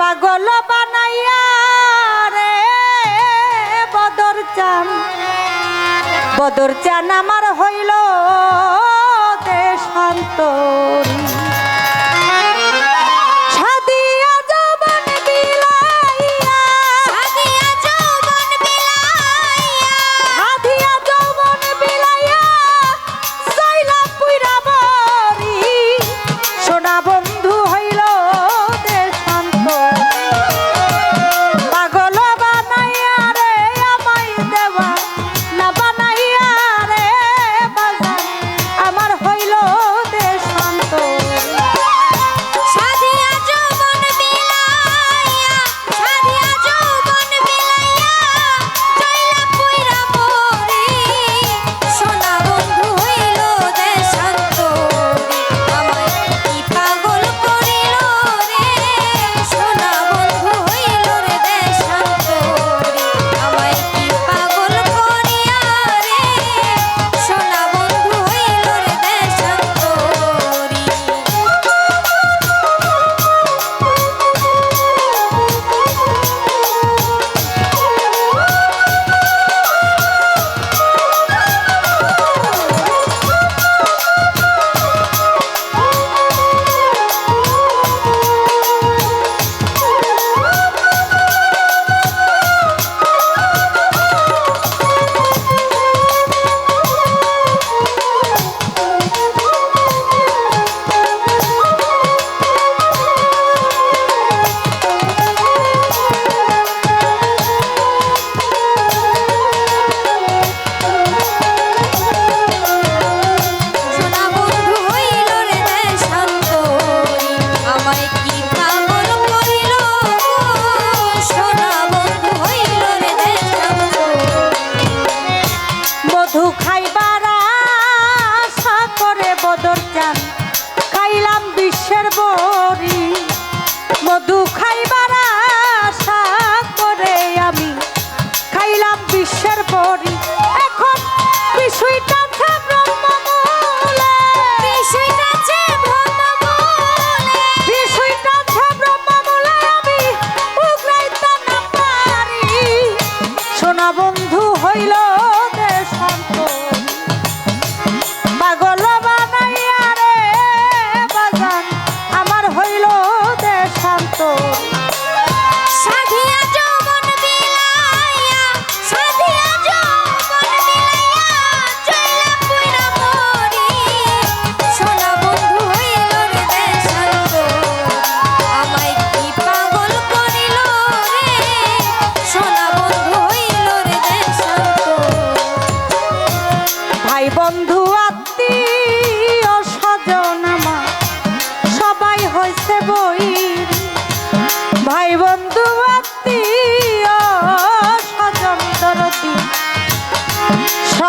পাগল বানাইয়ারে বদর চান। বদর চান আমার হইল দেশান্তরী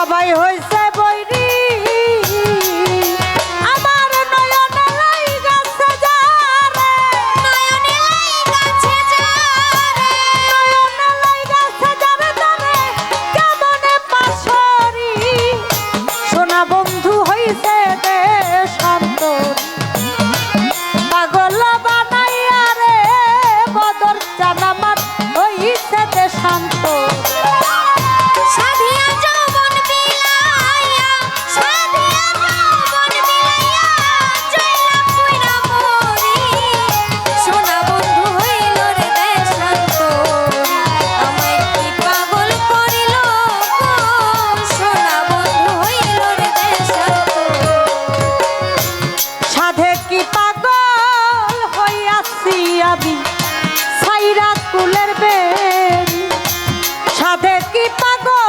সবাই হয়েছে 八个。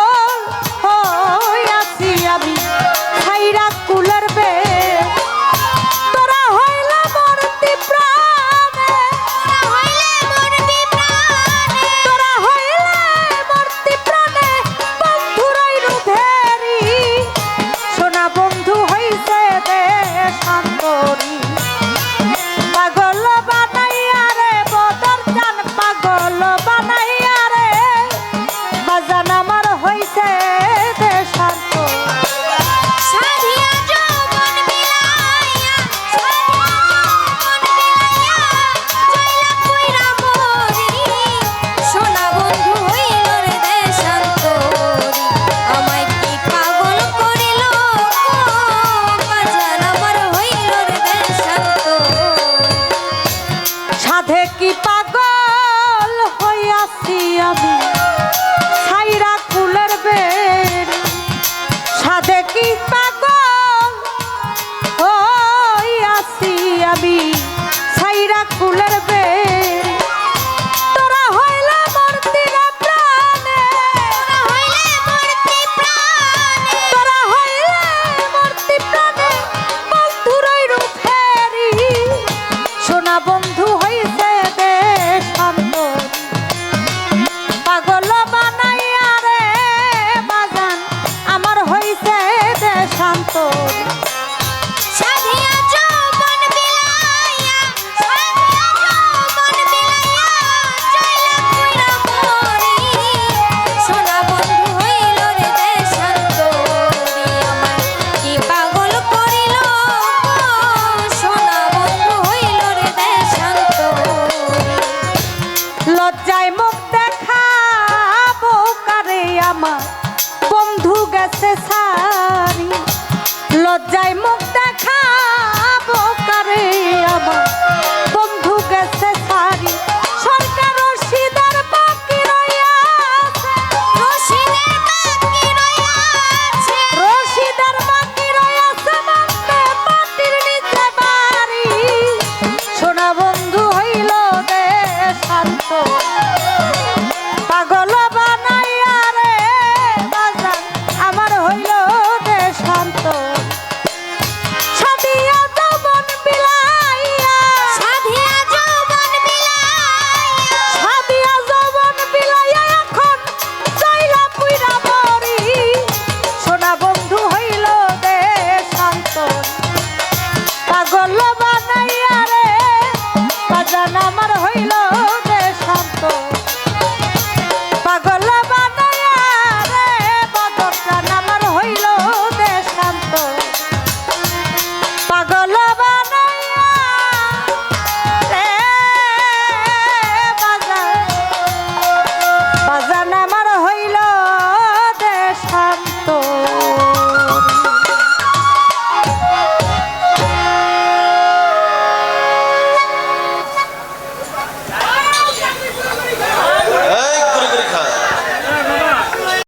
canto